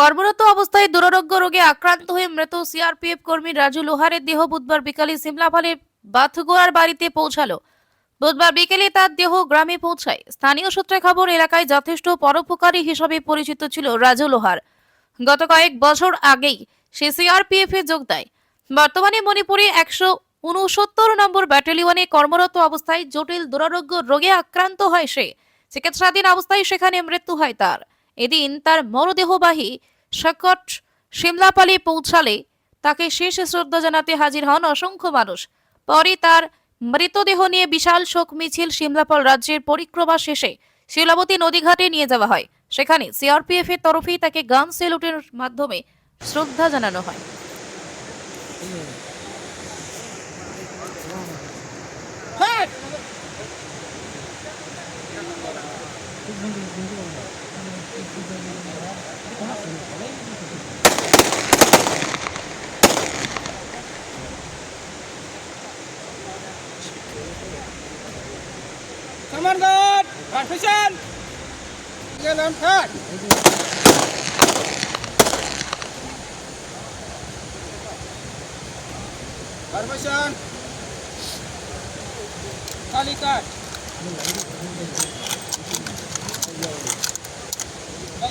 কর্মরত অবস্থায় দুরারোগ্য রোগে আক্রান্ত হয়ে মৃত সিআরপিএফ কর্মী রাজু লোহারের দেহ বুধবার বিকালে সিমলাফালে বাথগোয়ার বাড়িতে পৌঁছালো। বুধবার বিকেলে তার দেহ গ্রামে পৌঁছায়। স্থানীয় সূত্রে খবর, এলাকায় যথেষ্ট পরোপকারী হিসেবে পরিচিত ছিল রাজু লোহার। গত কয়েক বছর আগেই সে সিআরপিএফ এ যোগ দেয়। বর্তমানে মণিপুরে একশো উনসত্তর নম্বর ব্যাটালিয়নে কর্মরত অবস্থায় জটিল দুরারোগ্য রোগে আক্রান্ত হয় সে। চিকিৎসাধীন অবস্থায় সেখানে মৃত্যু হয় তার। এদিন তার মরদেহবাহী শকট সিমলাপালি পৌঁছালে তাকে শেষ শ্রদ্ধা জানাতে হাজির হন অসংখ্য মানুষ। পরে তার মৃতদেহ নিয়ে বিশাল শোক মিছিল সিমলাপাল রাজ্যের পরিক্রমা শেষে শিলাবতী নদীঘাটে নিয়ে যাওয়া হয়। সেখানে সিআরপিএফ এর তরফেই তাকে গান সেলুটের মাধ্যমে শ্রদ্ধা জানানো হয়। Kamargat! Kamerdan! Arkadaşlar! Gelin tak! Arkadaşlar! Kalikat!